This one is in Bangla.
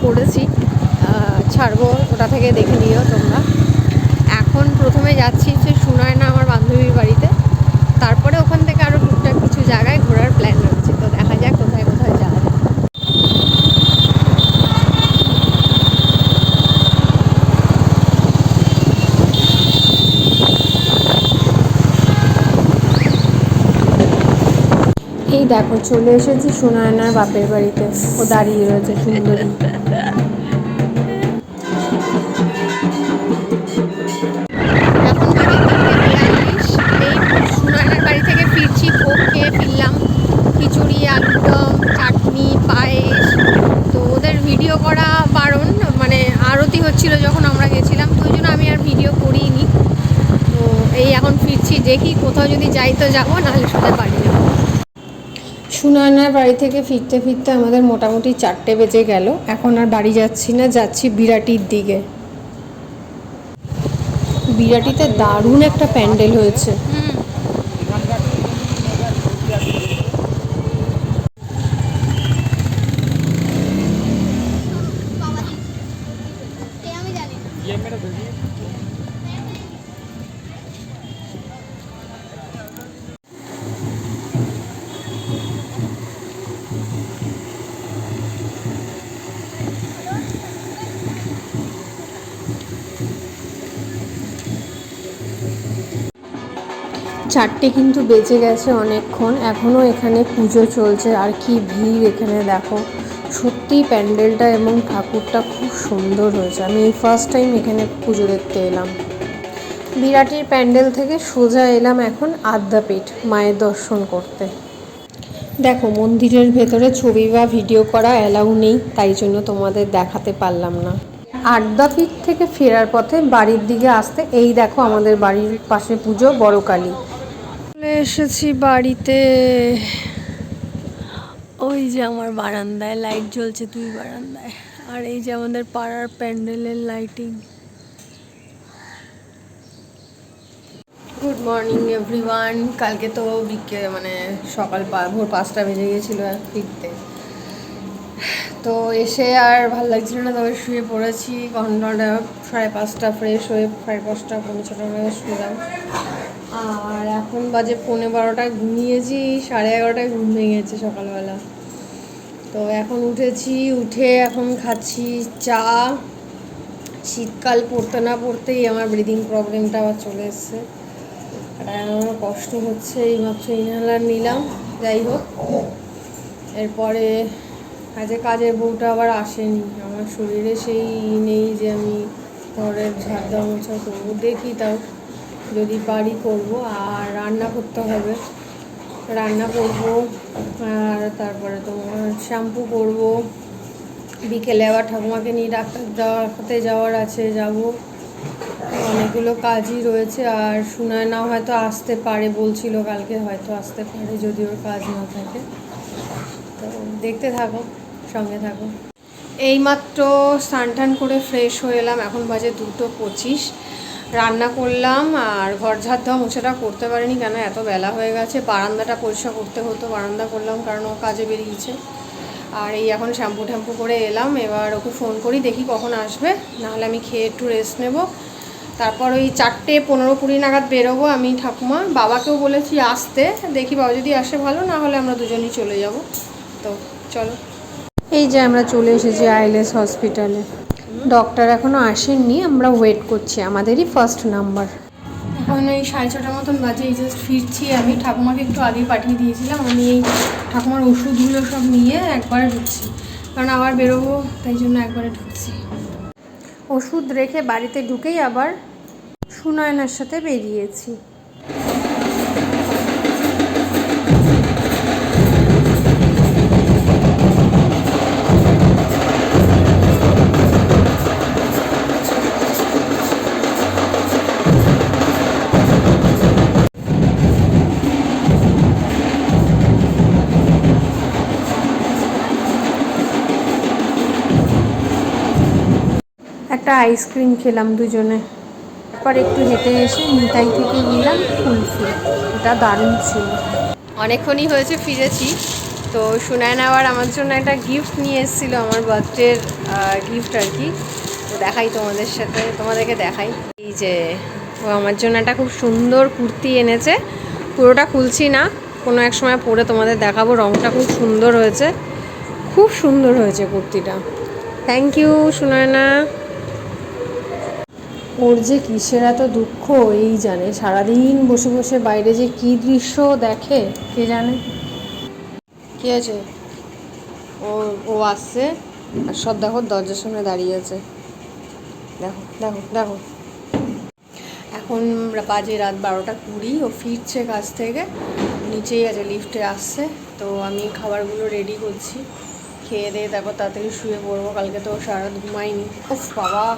করেছি। আহ, ছাড়বো ওটা থেকে দেখে নিও তোমরা। এখন প্রথমে যাচ্ছি সে যে সুনয়না আমার বান্ধবীর বাড়িতে। তারপরে ওখান থেকে আরও টুকটাক কিছু জায়গায় ঘোরার প্ল্যান এই দেখো, চলে এসেছি সুনয়নার বাপের বাড়িতে। ও দাঁড়িয়ে রয়েছে সুন্দরী। মানে হচ্ছিল যখন আমরা গেছিলাম, তো ওই জন্য আমি আর ভিডিও তো এই এখন ফিরছি, দেখি কোথাও যদি যাই তো যাব, নাহলে সোজা বাড়ি যাব। সুনয়নার বাড়ি থেকে ফিরতে ফিরতে আমাদের মোটামুটি চারটে বেজে গেল। এখন আর বাড়ি যাচ্ছি না, যাচ্ছি বিরাটির দিকে। বিরাটিতে দারুণ একটা প্যান্ডেল হয়েছে। চারটে কিন্তু বেজে গেছে অনেকক্ষণ। এখনও এখানে পুজো চলছে। আর কি ভিড় এখানে দেখো। সত্যিই প্যান্ডেলটা এবং ঠাকুরটা খুব সুন্দর হয়েছে। আমি এই ফার্স্ট টাইম এখানে পুজো দেখতে এলাম। বিরাটির প্যান্ডেল থেকে সোজা এলাম এখন আদ্যাপীঠ, মায়ের দর্শন করতে। দেখো, মন্দিরের ভেতরে ছবি বা ভিডিও করা অ্যালাউ নেই, তাই জন্য তোমাদের দেখাতে পারলাম না। আদ্যাপীঠ থেকে ফেরার পথে বাড়ির দিকে আসতে, এই দেখো আমাদের বাড়ির পাশে পুজো বড় কালী চলে এসেছি বাড়িতে। ওই যে আমার বারান্দায় লাইট জ্বলছে দুই বারান্দায়। আর এই যে আমাদের পাড়ার প্যান্ডেলের লাইটিং গুড মর্নিং এভরিওয়ান কালকে তো বিকে মানে সকাল ভোর পাঁচটা বেজে গিয়েছিল ফিরতে। তো এসে আর ভালো লাগছিল না, তবে শুয়ে পড়েছি। ঘন্টাটা সাড়ে পাঁচটা ফ্রেশ হয়ে, সাড়ে পাঁচটা শুলাম। আর এখন বাজে পৌনে বারোটায় ঘুমিয়েছি, সাড়ে এগারোটায় ঘুম ভেঙেছে সকালবেলা। তো এখন উঠেছি, উঠে এখন খাচ্ছি চা। শীতকাল পড়তে না পড়তেই আমার ব্রিদিং প্রবলেমটা আবার চলে এসছে। আর আমার কষ্ট হচ্ছে এইমাত্র ইনহেলার নিলাম, যাই হোক। এরপরে আজকে কাজের বউটা আবার আসেনি। আমার শরীরে সেই নেই যে আমি ঘরের ঝাড় দেওয়া মোছা করব, দেখি তাও। যদি পারি করব আর রান্না করতে হবে। রান্না করব, আর তারপরে তোমার শ্যাম্পু করব। বিকেলে আবার ঠাকুমাকে নিয়ে ডাক্তার দেখাতে যাওয়ার আছে, যাব। অনেকগুলো কাজই রয়েছে আর সুনয়না হয়তো আসতে পারে, বলছিল কালকে হয়তো আসতে পারে, যদি ওর কাজ না থাকে। তো দেখতে থাকো, সঙ্গে থাকো। এইমাত্র স্নান টান করে ফ্রেশ হয়ে এলাম, এখন বাজে দুটো পঁচিশ। রান্না করলাম আর ঘর ঝাড় দেওয়া মোছাটা করতে পারিনি কেন? এত বেলা হয়ে গেছে। বারান্দাটা পরিষ্কার করতে হতো, বারান্দা করলাম কারণ ও কাজে বেরিয়েছে। আর এই এখন শ্যাম্পু ট্যাম্পু করে এলাম, এবার ওকে ফোন করি, দেখি কখন আসবে। নাহলে আমি খেয়ে একটু রেস্ট নেব। তারপর ওই চারটে পনেরো কুড়ি নাগাদ বেরোবো আমি ঠাকুমা। বাবাকেও বলেছি আসতে, দেখি বাবা যদি আসে ভালো না হলে আমরা দুজনেই চলে যাব। তো চলো। এই যে আমরা চলে এসেছি আইলেস হসপিটালে ডক্টর এখনও আসেননি আমরা ওয়েট করছি। আমাদেরই ফার্স্ট নাম্বার এখন এই সাড়ে ছটার মতন বাজে এই জাস্ট ফিরছি আমি। ঠাকুমাকে একটু আগে পাঠিয়ে দিয়েছিলাম আমি এই ঠাকুমার ওষুধগুলো সব নিয়ে একবারে ঢুকছি। কারণ আবার বেরোবো তাই জন্য একবারে ঢুকছি। ওষুধ রেখে বাড়িতে ঢুকেই আবার সুনয়নার সাথে বেরিয়েছি। একটা আইসক্রিম খেলাম দুজনে। তারপর একটু হেঁটে এসে মিঠাই থেকে নিলাম কুলফি। এটা দারুণ ছিল। অনেকক্ষণই হয়েছে ফিরেছি। তো সুনায়না আবার আমার জন্য একটা গিফট নিয়ে এসেছিল, আমার বার্থডের গিফট আর কি তো দেখাই তোমাদের সাথে, তোমাদেরকে দেখাই। এই যে, ও আমার জন্য একটা খুব সুন্দর কুর্তি এনেছে। পুরোটা খুলছি না, কোনো এক সময় পরে তোমাদের দেখাবো। রংটা খুব সুন্দর হয়েছে। খুব সুন্দর হয়েছে কুর্তিটা। Thank you Sunayana. ওর যে কিসের এত দুঃখ, এই জানে। সারাদিন বসে বসে বাইরে যে কি দৃশ্য দেখে, কে জানে? কি আছে? ও ও আসছে, আর সব দেখো, দরজার সামনে দাঁড়িয়ে আছে। দেখো দেখো দেখো। এখন বাজে রাত বারোটা কুড়ি, ও ফিরছে কাছ থেকে। নিচেই আছে, লিফটে আসছে। তো আমি খাবারগুলো রেডি করছি। খেয়ে দিয়ে তারপর তাড়াতাড়ি শুয়ে পড়ব। কালকে তো সারা ঘুমাইনি। উফ, বাবা।